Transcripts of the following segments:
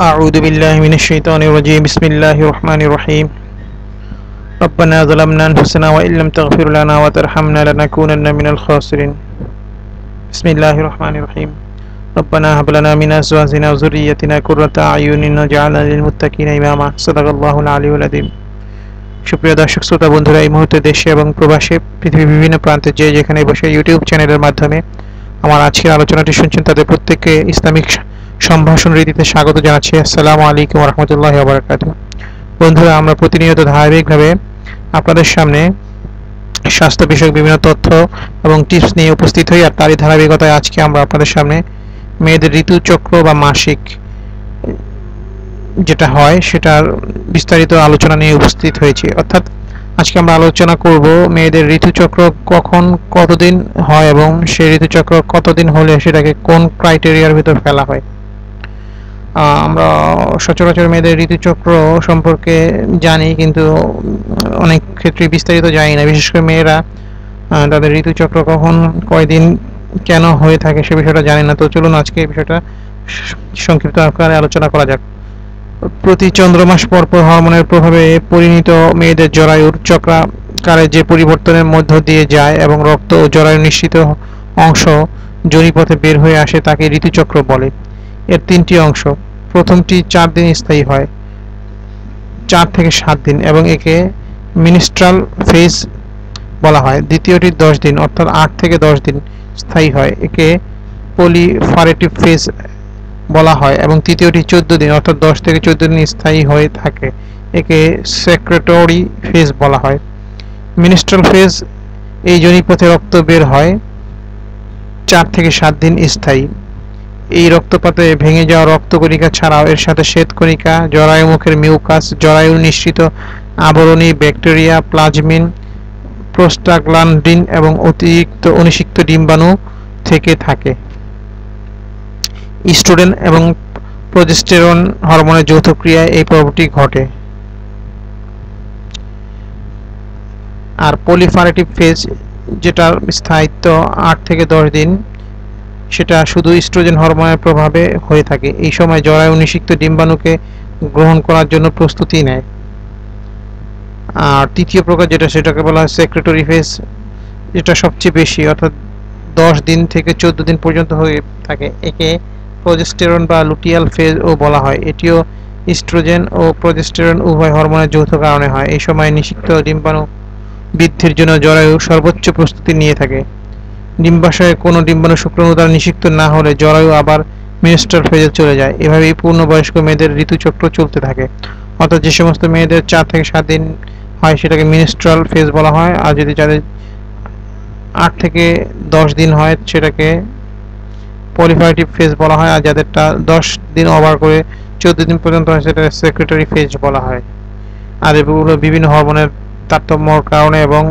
أعوذ بالله من الشيطان الرجيم بسم الله الرحمن الرحيم ربنا ظلمنا أنفسنا وإن لم تغفر لنا وترحمنا لنكونن من الخاسرين بسم الله الرحمن الرحيم ربنا هب لنا من أزواجنا وذريتنا قرة أعين واجعلنا للمتقين إماما صدق الله العلي العظيم সুপ্রিয় দর্শক শ্রোতা বন্ধুরা এই মুহূর্তে দেশে এবং প্রবাসে পৃথিবীর বিভিন্ন প্রান্তে যে যেখানে বসে ইউটিউব চ্যানেলের মাধ্যমে আমার আজকের আলোচনাটি শুনছেন তাদের প্রত্যেককে ইসলামিক সম্ভাষণ রীতিতে স্বাগত জানাচ্ছি। আসসালামু আলাইকুম রহমতুল্লাহ আবরাকাত বন্ধুরা, আমরা প্রতিনিয়ত ধারাবাহিকভাবে আপনাদের সামনে স্বাস্থ্য বিষয়ক বিভিন্ন তথ্য এবং টিপস নিয়ে উপস্থিত হই, আর তারই ধারাবাহিকতায় আজকে আমরা আপনাদের সামনে মেয়েদের ঋতুচক্র বা মাসিক যেটা হয়, সেটার বিস্তারিত আলোচনা নিয়ে উপস্থিত হয়েছি। অর্থাৎ আজকে আমরা আলোচনা করব মেয়েদের ঋতুচক্র কখন, কতদিন হয় এবং সেই ঋতুচক্র কতদিন হলে সেটাকে কোন ক্রাইটেরিয়ার ভিতর ফেলা হয়। আমরা সচরাচর মেয়েদের ঋতুচক্র সম্পর্কে জানি, কিন্তু অনেক ক্ষেত্রে বিস্তারিত জানি না। বিশেষ করে মেয়েরা তাদের ঋতুচক্র কখন, কয়দিন, কেন হয়ে থাকে সে বিষয়টা জানি না। তো চলুন আজকে এই বিষয়টা সংক্ষিপ্ত আকারে আলোচনা করা যাক। প্রতি চন্দ্রমাস পরপর হরমোনের প্রভাবে পরিণত মেয়েদের জরায়ুর চক্রাকারে যে পরিবর্তনের মধ্য দিয়ে যায় এবং রক্ত ও জরায়ু নিশ্চিত অংশ জরিপথে বের হয়ে আসে, তাকে ঋতুচক্র বলে। এর তিনটি অংশ। প্রথমটি চার দিন স্থায়ী হয়। চার থেকে সাত দিন এবং একে মিনিস্ট্রাল ফেজ বলা হয়। দ্বিতীয়টি দশ দিন, অর্থাৎ আট থেকে দশ দিন স্থায়ী হয়। একে পলিফারেটিভ ফেজ বলা হয় এবং তৃতীয়টি চোদ্দ দিন, অর্থাৎ দশ থেকে চোদ্দ দিন স্থায়ী হয়ে থাকে। একে সেক্রেটরি ফেজ বলা হয়। মিনিস্ট্রাল ফেজ এই জনিপথে রক্ত বের হয়। চার থেকে সাত দিন স্থায়ী। এই রক্তপাতে ভেঙে যাওয়া রক্তকণিকা ছাড়াও এর সাথে শ্বেতকণিকা, জরায়ু মুখের মিউকাস, জরায়ু নিশ্চিত আবরণী ব্যাকটেরিয়া, প্লাজমিন প্রোস্টাগ্লান্ডিন এবং অতিরিক্ত অনিষিক্ত ডিম্বাণু থেকে থাকে। ইস্ট্রোডেন এবং প্রজেস্টেরন হরমোনের যৌথ ক্রিয়ায় এই পর্বটি ঘটে। আর পলিফারেটিভ ফেজ, যেটার স্থায়িত্ব আট থেকে দশ দিন সেটা শুধু ইস্ট্রোজেন হরমোনের প্রভাবে হয়ে থাকে। এই সময় জরায়ু নিষিক্ত ডিম্বাণুকে গ্রহণ করার জন্য প্রস্তুতি নেয়। আর তৃতীয় প্রকার যেটা, সেটাকে বলা হয় সেক্রেটরি ফেস যেটা সবচেয়ে বেশি, অর্থাৎ দশ দিন থেকে চোদ্দ দিন পর্যন্ত হয়ে থাকে। একে প্রজেস্টেরন বা লুটিয়াল ফেজ ও বলা হয়। এটিও ইস্ট্রোজেন ও প্রজেস্টেরন উভয় হরমোনের যৌথ কারণে হয়। এই সময় নিষিক্ত ডিম্বাণু বৃদ্ধির জন্য জরায়ু সর্বোচ্চ প্রস্তুতি নিয়ে থাকে। ডিম্বাশয়ে কোনো ডিম্বাণু শুক্রাণু দ্বারা নিষিক্ত না হলে জরায়ু আবার মিনিস্টার ফেজে চলে যায়। এভাবেই পূর্ণবয়স্ক মেয়েদের ঋতুচক্র চলতে থাকে। অর্থাৎ যে সমস্ত মেয়েদের চার থেকে সাত দিন হয় সেটাকে মিনিস্ট্রাল ফেজ বলা হয়, আর যদি যাদের আট থেকে দশ দিন হয় সেটাকে পলিফারেটিভ ফেজ বলা হয়, আর যাদেরটা দশ দিন ওভার করে চোদ্দ দিন পর্যন্ত হয় সেটা সেক্রেটারি ফেজ বলা হয়। আর এগুলো বিভিন্ন হরমোনের তারতম্যর কারণে এবং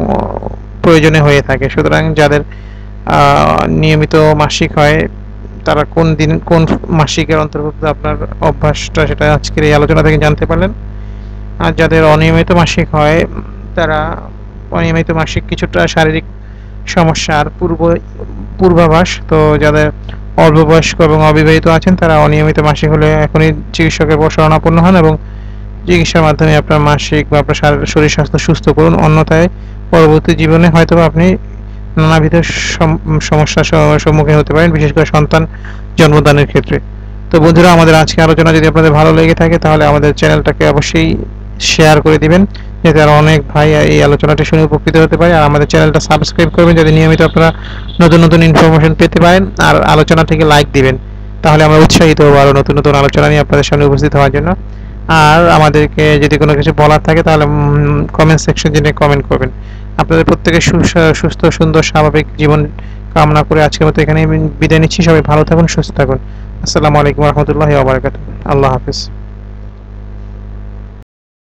প্রয়োজনে হয়ে থাকে। সুতরাং যাদের নিয়মিত মাসিক হয়। তারা কোন দিন, কোন মাসিকের অন্তর্ভুক্ত আপনার অভ্যাসটা সেটা আজকের এই আলোচনা থেকে জানতে পারলেন। আর যাদের অনিয়মিত মাসিক হয়, তারা অনিয়মিত মাসিক কিছুটা শারীরিক সমস্যার পূর্ব, পূর্বাভাস। তো যাদের অল্প বয়স্ক এবং অবিবাহিত আছেন, তারা অনিয়মিত মাসিক হলে এখনই চিকিৎসকের শরণাপন্ন হন এবং চিকিৎসার মাধ্যমে আপনার মাসিক বা আপনার শরীর স্বাস্থ্য সুস্থ করুন। অন্যথায় পরবর্তী জীবনে হয়তো আপনি নানাবিধ সমস্যার সম্মুখীন হতে পারেন, বিশেষ করে সন্তান জন্মদানের ক্ষেত্রে। তো বন্ধুরা, আমাদের আজকে আলোচনা যদি আপনাদের ভালো লেগে থাকে, তাহলে আমাদের চ্যানেলটাকে অবশ্যই শেয়ার করে দিবেন, যাতে আরও অনেক ভাই এই আলোচনাটি শুনে উপকৃত হতে পারে। আর আমাদের চ্যানেলটা সাবস্ক্রাইব করবেন, যাতে নিয়মিত আপনারা নতুন নতুন ইনফরমেশন পেতে পারেন। আর আলোচনা থেকে লাইক দিবেন, তাহলে আমরা উৎসাহিত হব আরও নতুন নতুন আলোচনা নিয়ে আপনাদের সামনে উপস্থিত হওয়ার জন্য। আর আমাদেরকে যদি কোনো কিছু বলার থাকে, তাহলে কমেন্ট সেকশন জেনে কমেন্ট করবেন। আপনাদের প্রত্যেকের সুস্থ, সুন্দর, স্বাভাবিক জীবন কামনা করে আজকের মতো এখানে বিদায় নিচ্ছি। সবাই ভালো থাকুন, সুস্থ থাকুন। আসসালামু আলাইকুম রহমতুল্লাহ আবরকাত আল্লাহ হাফিজ।